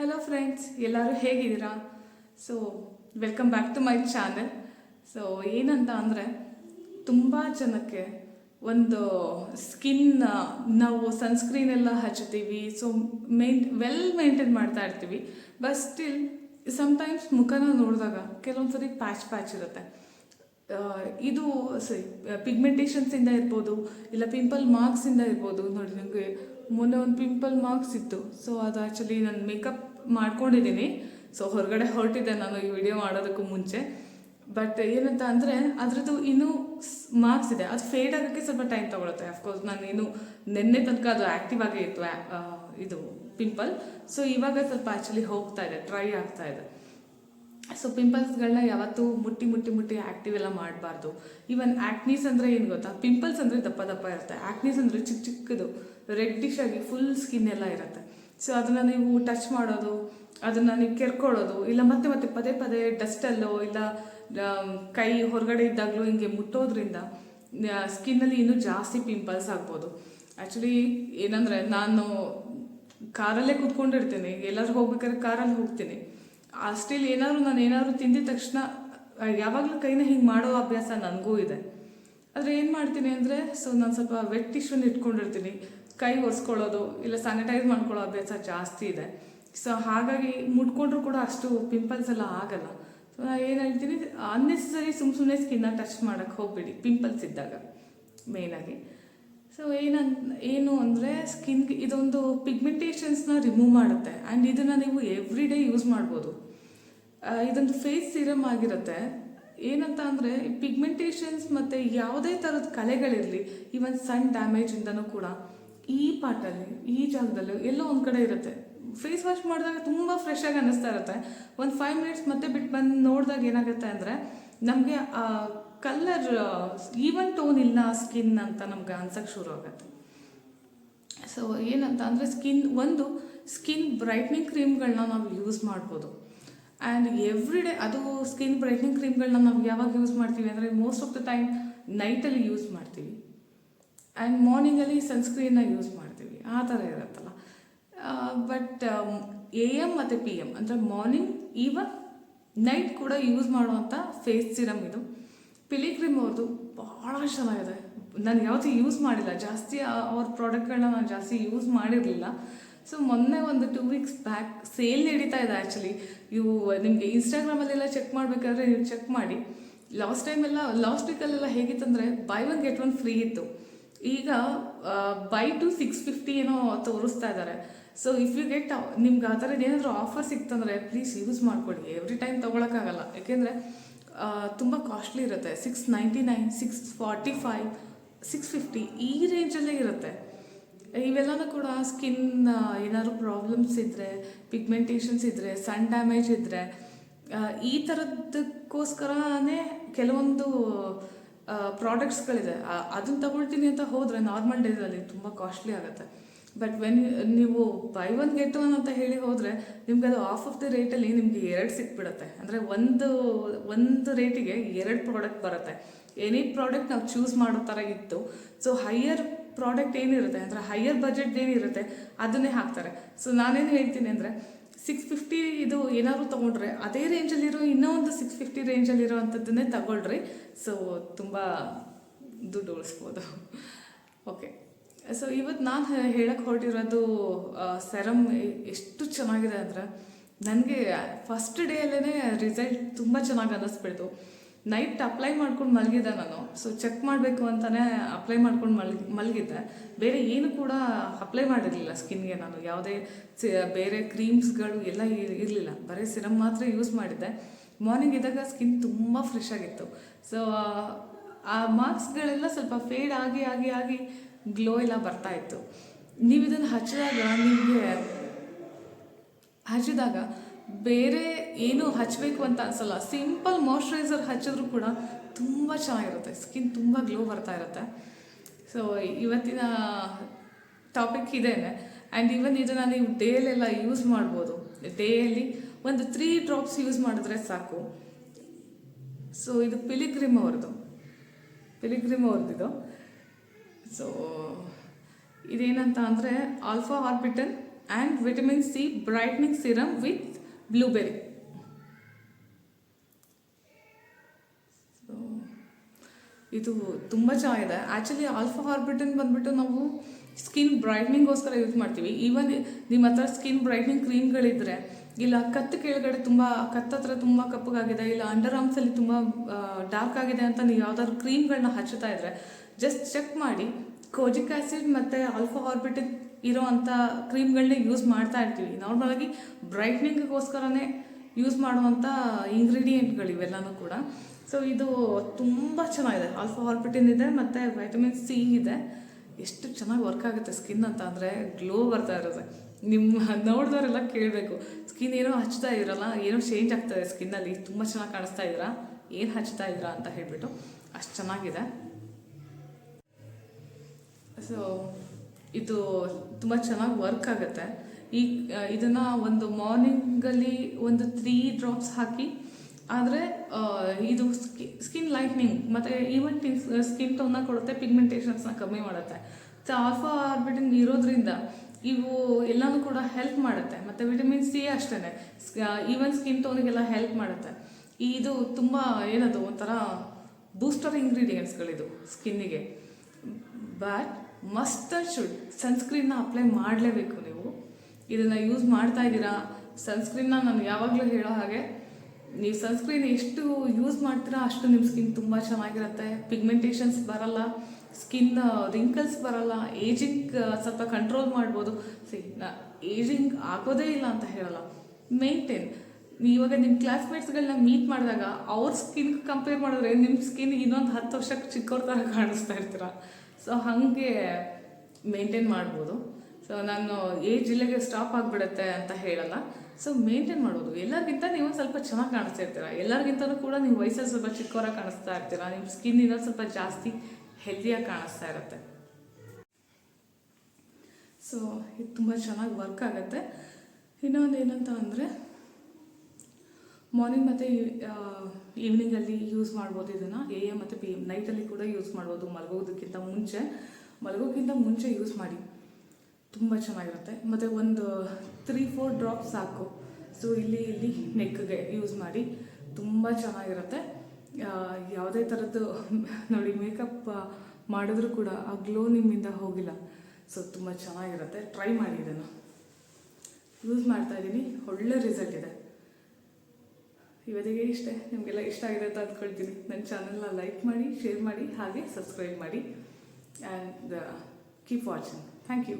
Hello friends ಎಲ್ಲರೂ ಹೇಗಿದ್ದೀರಾ? So welcome back to my channel so ಏನಂತ ಅಂದರೆ, ತುಂಬ ಜನಕ್ಕೆ ಒಂದು ಸ್ಕಿನ್ ನಾವು ಸನ್ಸ್ಕ್ರೀನ್ ಎಲ್ಲ ಹಚ್ತೀವಿ ಸೊ ಮೇನ್ ವೆಲ್ ಮೇಂಟೈನ್ ಮಾಡ್ತಾ ಇರ್ತೀವಿ. ಬಟ್ ಸ್ಟಿಲ್ ಸಮ್ಟೈಮ್ಸ್ ಮುಖನ ನೋಡಿದಾಗ ಕೆಲವೊಂದು ಸರಿ ಪ್ಯಾಚ್ ಪ್ಯಾಚ್ ಇರುತ್ತೆ ಇದು ಸರಿ ಪಿಗ್ಮೆಂಟೇಷನ್ಸಿಂದ ಇರ್ಬೋದು, ಇಲ್ಲ ಪಿಂಪಲ್ ಮಾರ್ಕ್ಸಿಂದ ಇರ್ಬೋದು. ನೋಡಿ ನನಗೆ ಮೊನ್ನೆ ಒಂದು ಪಿಂಪಲ್ ಮಾರ್ಕ್ಸ್ ಇತ್ತು. ಸೊ ಅದು ಆ್ಯಕ್ಚುಲಿ ನಾನು ಮೇಕಪ್ ಮಾಡ್ಕೊಂಡಿದ್ದೀನಿ. ಸೊ ಹೊರಗಡೆ ಹೊರಟಿದ್ದೆ ನಾನು ಈ ವಿಡಿಯೋ ಮಾಡೋದಕ್ಕೂ ಮುಂಚೆ. ಬಟ್ ಏನಂತ ಅಂದರೆ, ಅದರದ್ದು ಇನ್ನೂ ಮಾರ್ಕ್ಸ್ ಇದೆ. ಅದು ಫೇಡ್ ಆಗೋಕ್ಕೆ ಸ್ವಲ್ಪ ಟೈಮ್ ತೊಗೊಳುತ್ತೆ. ಅಫ್ಕೋರ್ಸ್ ನಾನು ಇನ್ನು ನಿನ್ನೆ ತನಕ ಅದು ಆ್ಯಕ್ಟಿವ್ ಆಗೇ ಇತ್ತು ಇದು ಪಿಂಪಲ್ ಸೊ ಇವಾಗ ಸ್ವಲ್ಪ ಆ್ಯಕ್ಚುಲಿ ಹೋಗ್ತಾ ಇದೆ ಟ್ರೈ ಆಗ್ತಾ ಇದೆ. ಸೊ ಪಿಂಪಲ್ಸ್ಗಳನ್ನ ಯಾವತ್ತೂ ಮುಟ್ಟಿ ಮುಟ್ಟಿ ಮುಟ್ಟಿ ಆ್ಯಕ್ಟಿವ್ ಎಲ್ಲ ಮಾಡಬಾರ್ದು. ಈವನ್ ಆ್ಯಕ್ನೀಸ್ ಅಂದರೆ ಏನು ಗೊತ್ತಾ? ಪಿಂಪಲ್ಸ್ ಅಂದರೆ ದಪ್ಪ ದಪ್ಪ ಇರುತ್ತೆ. ಆ್ಯಕ್ನೀಸ್ ಅಂದರೆ ಚಿಕ್ಕ ಚಿಕ್ಕದು. ರೆಡ್ಡಿಶ್ ಆಗಿ ಫುಲ್ ಸ್ಕಿನ್ ಎಲ್ಲ ಇರುತ್ತೆ. ಸೊ ಅದನ್ನು ನೀವು ಟಚ್ ಮಾಡೋದು, ಅದನ್ನು ನೀವು ಕೆರ್ಕೊಳ್ಳೋದು, ಇಲ್ಲ ಮತ್ತೆ ಮತ್ತೆ ಪದೇ ಪದೇ ಡಸ್ಟಲ್ಲೋ ಇಲ್ಲ ಕೈ ಹೊರಗಡೆ ಇದ್ದಾಗಲೂ ಹಿಂಗೆ ಮುಟ್ಟೋದ್ರಿಂದ ಸ್ಕಿನ್ನಲ್ಲಿ ಇನ್ನೂ ಜಾಸ್ತಿ ಪಿಂಪಲ್ಸ್ ಆಗ್ಬೋದು. ಆ್ಯಕ್ಚುಲಿ ಏನಂದರೆ, ನಾನು ಕಾರಲ್ಲೇ ಕೂತ್ಕೊಂಡಿರ್ತೀನಿ. ಎಲ್ಲರೂ ಹೋಗ್ಬೇಕಾದ್ರೆ ಕಾರಲ್ಲಿ ಹೋಗ್ತೀನಿ. ಸ್ಟಿಲ್ ಏನಾದರೂ ನಾನು ಏನಾದರೂ ತಿಂದಿದ ತಕ್ಷಣ ಯಾವಾಗಲೂ ಕೈನ ಹಿಂಗೆ ಮಾಡೋ ಅಭ್ಯಾಸ ನನಗೂ ಇದೆ. ಆದರೆ ಏನು ಮಾಡ್ತೀನಿ ಅಂದರೆ, ಸೊ ನಾನು ಸ್ವಲ್ಪ ವೆಟ್ ಟಿಶ್ಯೂನ ಇಟ್ಕೊಂಡಿರ್ತೀನಿ. ಕೈ ಒರೆಸ್ಕೊಳ್ಳೋದು, ಇಲ್ಲ ಸ್ಯಾನಿಟೈಸ್ ಮಾಡ್ಕೊಳ್ಳೋ ಅಭ್ಯಾಸ ಜಾಸ್ತಿ ಇದೆ. ಸೊ ಹಾಗಾಗಿ ಮುಟ್ಕೊಂಡ್ರೂ ಕೂಡ ಅಷ್ಟು ಪಿಂಪಲ್ಸ್ ಎಲ್ಲ ಆಗಲ್ಲ. ಸೊ ನಾನು ಏನು ಹೇಳ್ತೀನಿ ಅನ್ನೆಸರಿ ಸುಮ್ಮ ಸುಮ್ಮನೆ ಸ್ಕಿನ್ನ ಟಚ್ ಮಾಡೋಕ್ಕೆ ಹೋಗಬೇಡಿ ಪಿಂಪಲ್ಸ್ ಇದ್ದಾಗ ಮೇಯ್ನಾಗಿ ಸೊ ಏನಂತ ಏನು ಅಂದರೆ ಸ್ಕಿನ್ಗೆ ಇದೊಂದು ಪಿಗ್ಮೆಂಟೇಷನ್ಸ್ನ ರಿಮೂವ್ ಮಾಡುತ್ತೆ. ಆ್ಯಂಡ್ ಇದನ್ನು ನೀವು ಎವ್ರಿ ಡೇ ಯೂಸ್ ಮಾಡ್ಬೋದು. ಇದೊಂದು ಫೇಸ್ ಸಿರಮ್ ಆಗಿರುತ್ತೆ. ಏನಂತ ಅಂದರೆ ಪಿಗ್ಮೆಂಟೇಷನ್ಸ್ ಮತ್ತು ಯಾವುದೇ ಥರದ ಕಲೆಗಳಿರಲಿ, ಈವನ್ ಸನ್ ಡ್ಯಾಮೇಜಿಂದನೂ ಕೂಡ ಈ ಪಾರ್ಟಲ್ಲಿ, ಈ ಜಾಗದಲ್ಲಿ ಎಲ್ಲೋ ಒಂದು ಕಡೆ ಇರುತ್ತೆ. ಫೇಸ್ ವಾಶ್ ಮಾಡಿದಾಗ ತುಂಬ ಫ್ರೆಶ್ ಆಗಿ ಅನ್ನಿಸ್ತಾ ಇರುತ್ತೆ. ಒಂದು ಫೈವ್ ಮಿನಿಟ್ಸ್ ಮತ್ತೆ ಬಿಟ್ಟು ಬಂದು ನೋಡಿದಾಗ ಏನಾಗುತ್ತೆ ಅಂದರೆ ನಮಗೆ ಆ ಕಲರ್ ಈವನ್ ಟೋನ್ ಇಲ್ಲ ಸ್ಕಿನ್ ಅಂತ ನಮ್ಗೆ ಅನ್ಸಕ್ಕೆ ಶುರು ಆಗುತ್ತೆ ಸೊ ಏನಂತ ಅಂದರೆ ಸ್ಕಿನ್ ಒಂದು ಸ್ಕಿನ್ ಬ್ರೈಟ್ನಿಂಗ್ ಕ್ರೀಮ್ಗಳನ್ನ ನಾವು ಯೂಸ್ ಮಾಡ್ಬೋದು. ಆ್ಯಂಡ್ ಎವ್ರಿ ಡೇ ಅದು ಸ್ಕಿನ್ ಬ್ರೈಟ್ನಿಂಗ್ ಕ್ರೀಮ್ಗಳನ್ನ ನಾವು ಯಾವಾಗ ಯೂಸ್ ಮಾಡ್ತೀವಿ ಅಂದರೆ ಮೋಸ್ಟ್ ಆಫ್ ದ ಟೈಮ್ ನೈಟಲ್ಲಿ ಯೂಸ್ ಮಾಡ್ತೀವಿ. ಆ್ಯಂಡ್ ಮಾರ್ನಿಂಗಲ್ಲಿ ಸನ್ಸ್ಕ್ರೀನ್ನ ಯೂಸ್ ಮಾಡ್ತೀವಿ. ಆ ಥರ ಇರುತ್ತಲ್ಲ. ಬಟ್ ಎ ಎಂ ಮತ್ತು ಪಿ ಎಂ ಅಂದರೆ ಮಾರ್ನಿಂಗ್ ಈವನ್ ನೈಟ್ ಕೂಡ ಯೂಸ್ ಮಾಡುವಂಥ ಫೇಸ್ ಸಿರಮ್ ಇದು. ಪಿಲಿಕ್ರಿಮ್ ಅವ್ರದ್ದು ಭಾಳ ಚೆನ್ನಾಗಿದೆ. ನಾನು ಯಾವತ್ತೂ ಯೂಸ್ ಮಾಡಿಲ್ಲ. ಜಾಸ್ತಿ ಅವ್ರ ಪ್ರಾಡಕ್ಟ್ಗಳನ್ನ ನಾನು ಜಾಸ್ತಿ ಯೂಸ್ ಮಾಡಿರಲಿಲ್ಲ. ಸೊ ಮೊನ್ನೆ ಒಂದು ಟೂ ವೀಕ್ಸ್ ಬ್ಯಾಕ್ ಸೇಲ್ ನಡೀತಾ ಇದೆ ಆ್ಯಕ್ಚುಲಿ ಇವು ನಿಮಗೆ ಇನ್ಸ್ಟಾಗ್ರಾಮಲ್ಲೆಲ್ಲ ಚೆಕ್ ಮಾಡಬೇಕಾದ್ರೆ ನೀವು ಚೆಕ್ ಮಾಡಿ. ಲಾಸ್ಟ್ ಟೈಮೆಲ್ಲ ಲಾಸ್ಟ್ ವೀಕಲ್ಲೆಲ್ಲ ಹೇಗಿತ್ತಂದರೆ buy one get one free ಇತ್ತು. ಈಗ ಬೈ ಟು ಸಿಕ್ಸ್ ಫಿಫ್ಟಿ ಏನೋ ತೋರಿಸ್ತಾ ಇದ್ದಾರೆ ಸೊ ಇಫ್ ಯು ಗೆಟ್ ನಿಮ್ಗೆ ಆ ಥರದ್ದು ಏನಾದರೂ ಆಫರ್ ಸಿಕ್ತಂದರೆ ಪ್ಲೀಸ್ ಯೂಸ್ ಮಾಡ್ಕೊಳ್ಳಿ ಎವ್ರಿ ಟೈಮ್ ತೊಗೊಳಕ್ಕಾಗಲ್ಲ. ಯಾಕೆಂದರೆ ತುಂಬ ಕಾಸ್ಟ್ಲಿ ಇರುತ್ತೆ. Six ninety nine six forty five six fifty ಈ ರೇಂಜಲ್ಲೇ ಇರುತ್ತೆ. ಇವೆಲ್ಲನೂ ಕೂಡ ಸ್ಕಿನ್ ಏನಾದ್ರು ಪ್ರಾಬ್ಲಮ್ಸ್ ಇದ್ದರೆ ಪಿಗ್ಮೆಂಟೇಷನ್ಸ್ ಇದ್ದರೆ ಸನ್ ಡ್ಯಾಮೇಜ್ ಇದ್ದರೆ ಈ ಥರದಕ್ಕೋಸ್ಕರನೇ ಕೆಲವೊಂದು ಪ್ರಾಡಕ್ಟ್ಸ್ಗಳಿದೆ ಅದನ್ನು ತಗೊಳ್ತೀನಿ ಅಂತ ಹೋದರೆ ನಾರ್ಮಲ್ ಡೇಸಲ್ಲಿ ತುಂಬ ಕಾಸ್ಟ್ಲಿ ಆಗುತ್ತೆ. ಬಟ್ ವೆನ್ ನೀವು ಬೈ ಒನ್ ಗೆಟ್ ಒನ್ ಅಂತ ಹೇಳಿ ಹೋದರೆ ನಿಮ್ಗೆ ಅದು ಆಫ್ ಆಫ್ ದಿ ರೇಟಲ್ಲಿ ನಿಮಗೆ ಎರಡು ಸಿಕ್ಬಿಡುತ್ತೆ. ಅಂದರೆ ಒಂದು ಒಂದು ರೇಟಿಗೆ ಎರಡು ಪ್ರಾಡಕ್ಟ್ ಬರುತ್ತೆ. ಎನಿ ಪ್ರಾಡಕ್ಟ್ ನಾವು ಚೂಸ್ ಮಾಡೋ ಥರ ಇತ್ತು. ಸೊ ಹೈಯರ್ ಪ್ರಾಡಕ್ಟ್ ಏನಿರುತ್ತೆ, ಅಂದರೆ ಹೈಯರ್ ಬಜೆಟ್ ಏನಿರುತ್ತೆ, ಅದನ್ನೇ ಹಾಕ್ತಾರೆ. ಸೊ ನಾನೇನು ಹೇಳ್ತೀನಿ ಅಂದರೆ ಸಿಕ್ಸ್ ಫಿಫ್ಟಿ ಇದು ಏನಾದ್ರು ತೊಗೊಂಡ್ರೆ, ಅದೇ ರೇಂಜಲ್ಲಿರೋ ಇನ್ನೂ ಒಂದು ಸಿಕ್ಸ್ ಫಿಫ್ಟಿ ರೇಂಜಲ್ಲಿರೋ ಅಂಥದ್ದನ್ನೇ ತಗೊಳ್ರಿ. ಸೊ ತುಂಬ ದುಡ್ಡು ಉಳಿಸ್ಬೋದು. ಓಕೆ ಸೊ ಇವತ್ತು ನಾನು ಹೇಳಕ್ಕೆ ಹೊರಟಿರೋದು ಸೆರಮ್ ಎಷ್ಟು ಚೆನ್ನಾಗಿದೆ ಅಂದರೆ, ನನಗೆ ಫಸ್ಟ್ ಡೇಯಲ್ಲೇ ರಿಸಲ್ಟ್ ತುಂಬ ಚೆನ್ನಾಗಿ ಅನ್ನಿಸ್ಬಿಡ್ತು. ನೈಟ್ ಅಪ್ಲೈ ಮಾಡ್ಕೊಂಡು ಮಲಗಿದ್ದೆ ನಾನು. ಸೊ ಚೆಕ್ ಮಾಡಬೇಕು ಅಂತಲೇ ಅಪ್ಲೈ ಮಾಡ್ಕೊಂಡು ಮಲ್ಗಿ ಮಲಗಿದ್ದೆ. ಬೇರೆ ಏನು ಕೂಡ ಅಪ್ಲೈ ಮಾಡಿರಲಿಲ್ಲ ಸ್ಕಿನ್ಗೆ ನಾನು. ಯಾವುದೇ ಬೇರೆ ಕ್ರೀಮ್ಸ್ಗಳು ಎಲ್ಲ ಇರಲಿಲ್ಲ. ಬರೀ ಸಿರಮ್ ಮಾತ್ರ ಯೂಸ್ ಮಾಡಿದ್ದೆ. ಮಾರ್ನಿಂಗ್ ಇದ್ದಾಗ ಸ್ಕಿನ್ ತುಂಬ ಫ್ರೆಶ್ ಆಗಿತ್ತು. ಸೊ ಆ ಮಾರ್ಕ್ಸ್ಗಳೆಲ್ಲ ಸ್ವಲ್ಪ ಫೇಡ್ ಆಗಿ ಆಗಿ ಆಗಿ ಗ್ಲೋ ಎಲ್ಲ ಬರ್ತಾ ಇತ್ತು. ನೀವು ಇದನ್ನು ಹಚ್ಚಿದಾಗ ನಿಮಗೆ ಹಚ್ಚಿದಾಗ ಬೇರೆ ಏನು ಹಚ್ಚಬೇಕು ಅಂತ ಅನ್ಸಲ್ಲ. ಸಿಂಪಲ್ ಮಾಯ್ಶ್ಚರೈಸರ್ ಹಚ್ಚಿದ್ರು ಕೂಡ ತುಂಬ ಚೆನ್ನಾಗಿರುತ್ತೆ. ಸ್ಕಿನ್ ತುಂಬ ಗ್ಲೋ ಬರ್ತಾ ಇರುತ್ತೆ. ಸೊ ಇವತ್ತಿನ ಟಾಪಿಕ್ ಇದೇನೆ. ಆ್ಯಂಡ್ ಈವನ್ ಇದನ್ನು ನೀವು ಡೇಲೆಲ್ಲ ಯೂಸ್ ಮಾಡ್ಬೋದು. ಡೇಯಲ್ಲಿ ಒಂದು ತ್ರೀ ಡ್ರಾಪ್ಸ್ ಯೂಸ್ ಮಾಡಿದ್ರೆ ಸಾಕು. ಸೊ ಇದು ಪಿಲಿಗ್ರಿಮ್ ಅವ್ರದ್ದು. ಪಿಲಿಗ್ರಿಮ್ ಅವ್ರದ್ದಿದು ಸೊ ಇದೇನಂತ ಅಂದರೆ alpha arbutin and vitamin C brightening serum with blueberry ಇದು ತುಂಬ ಚೆನ್ನಾಗಿದೆ. ಆ್ಯಕ್ಚುಲಿ ಆಲ್ಫಾ ಹಾರ್ಬಿಟನ್ ಬಂದುಬಿಟ್ಟು ನಾವು ಸ್ಕಿನ್ ಬ್ರೈಟ್ನಿಂಗ್ಗೋಸ್ಕರ ಯೂಸ್ ಮಾಡ್ತೀವಿ. ಈವನ್ ನಿಮ್ಮ ಹತ್ರ ಸ್ಕಿನ್ ಬ್ರೈಟ್ನಿಂಗ್ ಕ್ರೀಮ್ಗಳಿದ್ರೆ ಇಲ್ಲ ಕತ್ತು ಕೆಳಗಡೆ ತುಂಬ ಕತ್ತತ್ರ ತುಂಬ ಕಪ್ಪಗಾಗಿದೆ, ಇಲ್ಲ ಅಂಡರ್ ಆರ್ಮ್ಸಲ್ಲಿ ತುಂಬ ಡಾರ್ಕ್ ಆಗಿದೆ ಅಂತ ನೀವು ಯಾವ್ದಾದ್ರು ಕ್ರೀಮ್ಗಳನ್ನ ಹಚ್ಚುತ್ತಾ ಇದ್ರೆ ಜಸ್ಟ್ ಚೆಕ್ ಮಾಡಿ. ಕೋಜಿಕ್ ಆ್ಯಸಿಡ್ ಮತ್ತು ಆಲ್ಫಾ ಹಾರ್ಬಿಟಿನ್ ಇರೋ ಅಂಥ ಕ್ರೀಮ್ಗಳನ್ನ ಯೂಸ್ ಮಾಡ್ತಾ ಇರ್ತೀವಿ. ನಾರ್ಮಲಾಗಿ ಬ್ರೈಟ್ನಿಂಗ್ಗೋಸ್ಕರನೇ ಯೂಸ್ ಮಾಡುವಂಥ ಇಂಗ್ರೀಡಿಯೆಂಟ್ಗಳು ಇವೆಲ್ಲನೂ ಕೂಡ. ಸೊ ಇದು ತುಂಬ ಚೆನ್ನಾಗಿದೆ. ಆಲ್ಫಾ ಆರ್ಬಿಟಿನ್ ಇದೆ ಮತ್ತು ವೈಟಮಿನ್ ಸಿ ಇದೆ. ಎಷ್ಟು ಚೆನ್ನಾಗಿ ವರ್ಕ್ ಆಗುತ್ತೆ ಸ್ಕಿನ್ ಅಂತ ಅಂದರೆ ಗ್ಲೋ ಬರ್ತಾ ಇರುತ್ತೆ ನಿಮ್ಮ ನೋಡಿದವರೆಲ್ಲ ಕೇಳಬೇಕು. ಸ್ಕಿನ್ ಏನೋ ಹಚ್ತಾ ಇರಲ್ಲ ಏನೋ ಚೇಂಜ್ ಆಗ್ತಾಯಿದೆ ಸ್ಕಿನ್ನಲ್ಲಿ ತುಂಬ ಚೆನ್ನಾಗಿ ಕಾಣಿಸ್ತಾ ಇದ್ದೀರಾ ಏನು ಹಚ್ತಾ ಇದ್ದೀರಾ ಅಂತ ಹೇಳಿಬಿಟ್ಟು ಅಷ್ಟು ಚೆನ್ನಾಗಿದೆ. ಸೊ ಇದು ತುಂಬ ಚೆನ್ನಾಗಿ ವರ್ಕ್ ಆಗುತ್ತೆ. ಈ ಇದನ್ನು ಒಂದು ಮಾರ್ನಿಂಗಲ್ಲಿ ಒಂದು ತ್ರೀ ಡ್ರಾಪ್ಸ್ ಹಾಕಿ, ಆದರೆ ಇದು ಸ್ಕಿ ಸ್ಕಿನ್ ಲೈಟ್ನಿಂಗ್ ಮತ್ತು ಈವನ್ ಸ್ಕಿನ್ ಟೋನ್ನ ಕೊಡುತ್ತೆ ಪಿಗ್ಮೆಂಟೇಷನ್ಸ್ನ ಕಮ್ಮಿ ಮಾಡುತ್ತೆ. ಸೊ ಆಲ್ಫಾ ಆರ್ಬಿಟಿನ್ ಇರೋದ್ರಿಂದ ಇವು ಎಲ್ಲನೂ ಕೂಡ ಹೆಲ್ಪ್ ಮಾಡುತ್ತೆ. ಮತ್ತು ವಿಟಮಿನ್ ಸಿ ಅಷ್ಟೇ ಈವನ್ ಸ್ಕಿನ್ ಟೋನಿಗೆಲ್ಲ ಹೆಲ್ಪ್ ಮಾಡುತ್ತೆ. ಇದು ತುಂಬ ಏನದು ಒಂಥರ ಬೂಸ್ಟರ್ ಇಂಗ್ರೀಡಿಯೆಂಟ್ಸ್ಗಳಿದು ಸ್ಕಿನ್ನಿಗೆ ಬಟ್ ಮಸ್ಟ್ ಶುಡ್ ಸನ್ಸ್ಕ್ರೀನ್ನ ಅಪ್ಲೈ ಮಾಡಲೇಬೇಕು ನೀವು. ಇದನ್ನು ಯೂಸ್ ಮಾಡ್ತಾ ಇದ್ದೀರಾ? ಸನ್ಸ್ಕ್ರೀನ್ನ ನಾನು ಯಾವಾಗಲೂ ಹೇಳೋ ಹಾಗೆ, ನೀವು ಸನ್ಸ್ಕ್ರೀನ್ ಎಷ್ಟು ಯೂಸ್ ಮಾಡ್ತೀರಾ ಅಷ್ಟು ನಿಮ್ಮ ಸ್ಕಿನ್ ತುಂಬ ಚೆನ್ನಾಗಿರುತ್ತೆ. ಪಿಗ್ಮೆಂಟೇಷನ್ಸ್ ಬರಲ್ಲ ಸ್ಕಿನ್ ರಿಂಕಲ್ಸ್ ಬರಲ್ಲ ಏಜಿಂಗ್ ಸ್ವಲ್ಪ ಕಂಟ್ರೋಲ್ ಮಾಡ್ಬೋದು. ಸಿ ನಾ ಏಜಿಂಗ್ ಆಗೋದೇ ಇಲ್ಲ ಅಂತ ಹೇಳಲ್ಲ. ಮೇಂಟೈನ್ ಇವಾಗ ನಿಮ್ಮ ಕ್ಲಾಸ್ಮೇಟ್ಸ್ಗಳನ್ನ ಮೀಟ್ ಮಾಡಿದಾಗ, ಅವ್ರ ಸ್ಕಿನ್ ಕಂಪೇರ್ ಮಾಡಿದ್ರೆ ನಿಮ್ಮ ಸ್ಕಿನ್ ಇನ್ನೊಂದು ಹತ್ತು ವರ್ಷಕ್ಕೆ ಚಿಕ್ಕವ್ರ ಥರ ಕಾಣಿಸ್ತಾ ಇರ್ತೀರ? ಸೊ ಹಾಗೆ ಮೇಂಟೈನ್ ಮಾಡ್ಬೋದು. ಸೊ ನಾನು ಏಜ್ ಜಿಲ್ಲೆಗೆ ಸ್ಟಾಪ್ ಆಗಿಬಿಡುತ್ತೆ ಅಂತ ಹೇಳಲ್ಲ. ಸೊ ಮೇಂಟೈನ್ ಮಾಡೋದು. ಎಲ್ಲರಿಗಿಂತ ನೀವು ಸ್ವಲ್ಪ ಚೆನ್ನಾಗಿ ಕಾಣಿಸ್ತಾ ಇರ್ತೀರ? ಎಲ್ಲರಿಗಿಂತಲೂ ಕೂಡ ನೀವು ವಯಸ್ಸಲ್ಲಿ ಸ್ವಲ್ಪ ಚಿಕ್ಕವರಾಗಿ ಕಾಣಿಸ್ತಾ ಇರ್ತೀರ? ನಿಮ್ಮ ಸ್ಕಿನ್ ಇನ್ನೂ ಸ್ವಲ್ಪ ಜಾಸ್ತಿ ಹೆಲ್ದಿಯಾಗಿ ಕಾಣಿಸ್ತಾ ಇರುತ್ತೆ. ಸೊ ಇದು ತುಂಬ ಚೆನ್ನಾಗಿ ವರ್ಕ್ ಆಗುತ್ತೆ. ಇನ್ನೊಂದು ಏನಂತ ಅಂದರೆ ಮಾರ್ನಿಂಗ್ ಮತ್ತು ಈವ್ನಿಂಗಲ್ಲಿ ಯೂಸ್ ಮಾಡ್ಬೋದು ಇದನ್ನು. ಎ ಎಂ ಮತ್ತು ಪಿ ಎಂ ನೈಟಲ್ಲಿ ಕೂಡ ಯೂಸ್ ಮಾಡ್ಬೋದು ಮಲಗೋದಕ್ಕಿಂತ ಮುಂಚೆ. ಮಲಗೋಕ್ಕಿಂತ ಮುಂಚೆ ಯೂಸ್ ಮಾಡಿ. ತುಂಬ ಚೆನ್ನಾಗಿರುತ್ತೆ. ಮತ್ತು ಒಂದು ತ್ರೀ ಫೋರ್ ಡ್ರಾಪ್ ಸಾಕು. ಸೊ ಇಲ್ಲಿ ಇಲ್ಲಿ ನೆಕ್ಗೆ ಯೂಸ್ ಮಾಡಿ. ತುಂಬ ಚೆನ್ನಾಗಿರುತ್ತೆ. ಯಾವುದೇ ಥರದ್ದು ನೋಡಿ ಮೇಕಪ್ ಮಾಡಿದ್ರೂ ಕೂಡ ಆ ಗ್ಲೋ ನಿಮ್ಮಿಂದ ಹೋಗಿಲ್ಲ. ಸೊ ತುಂಬ ಚೆನ್ನಾಗಿರುತ್ತೆ. ಟ್ರೈ ಮಾಡಿ ಇದನ್ನು. ಯೂಸ್ ಮಾಡ್ತಾ ಇದ್ದೀನಿ ಒಳ್ಳೆ ರಿಸಲ್ಟ್ ಇದೆ. ಇವತ್ತಿಗೆ ಇಷ್ಟೇ. ನಿಮಗೆಲ್ಲ ಇಷ್ಟ ಆಗಿದೆ ಅಂತ ಅಂದ್ಕೊಳ್ತೀನಿ. ನನ್ನ ಚಾನಲ್ನ ಲೈಕ್ ಮಾಡಿ ಶೇರ್ ಮಾಡಿ, ಹಾಗೆ ಸಬ್ಸ್ಕ್ರೈಬ್ ಮಾಡಿ. And keep watching thank you